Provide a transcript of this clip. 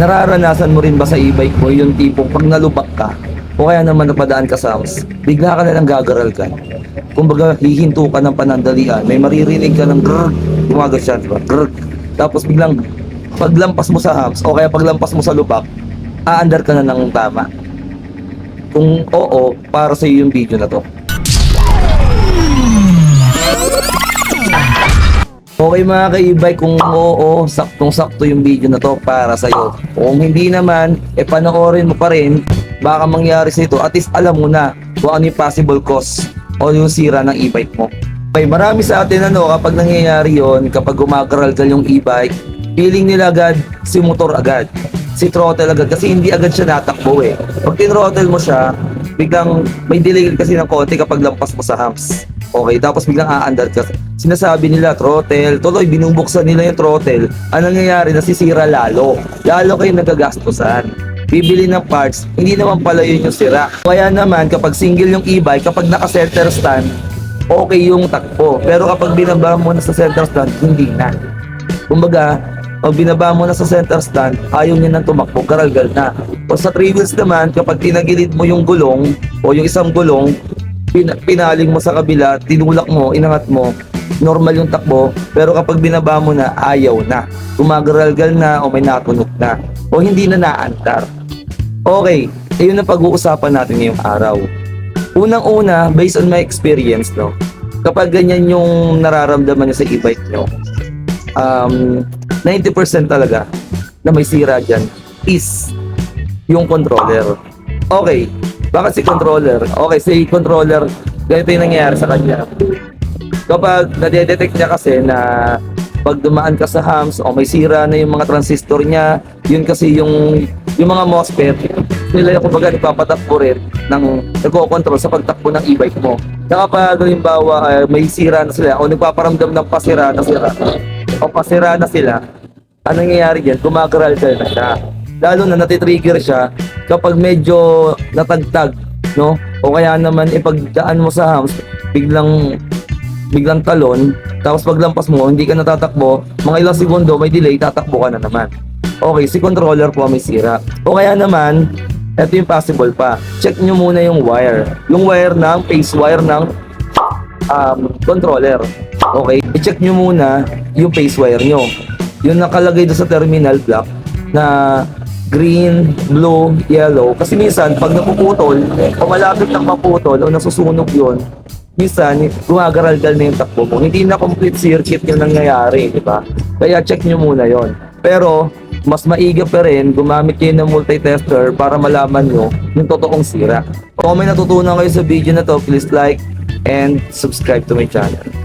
Nararanasan mo rin ba sa e-bike mo yung tipong pag nalubak ka o kaya naman napadaan ka sa house, bigla ka na lang gagaral ka. Kumbaga, hihinto ka ng panandalian, may maririnig ka ng grrr, gumagas siya, di ba? Grrr. Tapos biglang paglampas mo sa hams o kaya paglampas mo sa lubak, aandar ka na ng tama. Kung oo, para sa iyo yung video na to. Okay mga ka-e-bike, kung oo, saktong-sakto yung video na to para sa'yo. Kung hindi naman, e panoorin mo pa rin, baka mangyari sa ito. At least alam mo na kung ano yung possible cause o yung sira ng e-bike mo. Okay, marami sa atin ano, kapag nangyayari yon kapag gumagaral ka yung e-bike, feeling nila agad si motor agad. Si throttle agad kasi hindi agad siya natakbo eh. Pag tinrottle mo siya, biglang may delay kasi ng konti kapag lampas mo sa humps. Okay, tapos biglang aandar ka. Sinasabi nila throttle, tuloy binubuksan nila yung throttle. Ang nangyayari, nasisira lalo. Lalo kayo nagagastusan. Bibili ng parts, hindi naman pala yun yung sira. Kaya naman, kapag single yung e-bike, kapag naka-center stand, okay yung takbo. Pero kapag binaba mo na sa center stand, hindi na. Kumbaga, pag binaba mo na sa center stand, ayaw niya nang tumakbo, garalgal na. O sa three wheels naman, kapag tinagilid mo yung gulong o yung isang gulong, pin- pinaling mo sa kabila, tinulak mo, inangat mo, normal yung takbo, pero kapag binaba mo na, ayaw na. Gumagaralgal na o may natunog na. O hindi na naantar. Okay, ayun ang pag-uusapan natin ngayong araw. Unang-una, based on my experience, no, kapag ganyan yung nararamdaman nyo sa e-bike nyo, um, 90% talaga na may sira dyan is yung controller. Okay, bakit si controller? Okay, si controller, ganito yung nangyayari sa kanya. Kapag nadedetect niya kasi na pag dumaan ka sa hams o may sira na yung mga transistor niya, yun kasi yung yung mga MOSFET, nila yung kumbaga ipapatakbo rin ng nagko-control sa pagtakbo ng e-bike mo. Kapag halimbawa uh, may sira na sila o nagpaparamdam ng pasira na sila o pasira na sila, ang nangyayari dyan, gumagaralgal na siya. Lalo na natitrigger siya kapag medyo natagtag, no? O kaya naman ipagdaan mo sa hams, biglang biglang talon, tapos paglampas mo, hindi ka natatakbo, mga ilang segundo, may delay, tatakbo ka na naman. Okay, si controller po may sira. O kaya naman, ito yung possible pa. Check nyo muna yung wire. Yung wire ng, phase wire ng um, controller. Okay, i-check nyo muna yung phase wire nyo. Yung nakalagay doon sa terminal block na green, blue, yellow. Kasi minsan, pag napuputol, o malapit nang maputol, o nasusunog yun, minsan, gumagaralgal na yung takbo mo. Hindi na complete circuit yung nangyayari, di ba? Kaya check nyo muna yon. Pero, mas maiga pa rin gumamit kayo ng multitester para malaman nyo yung totoong sira. Kung may natutunan kayo sa video na to, please like and subscribe to my channel.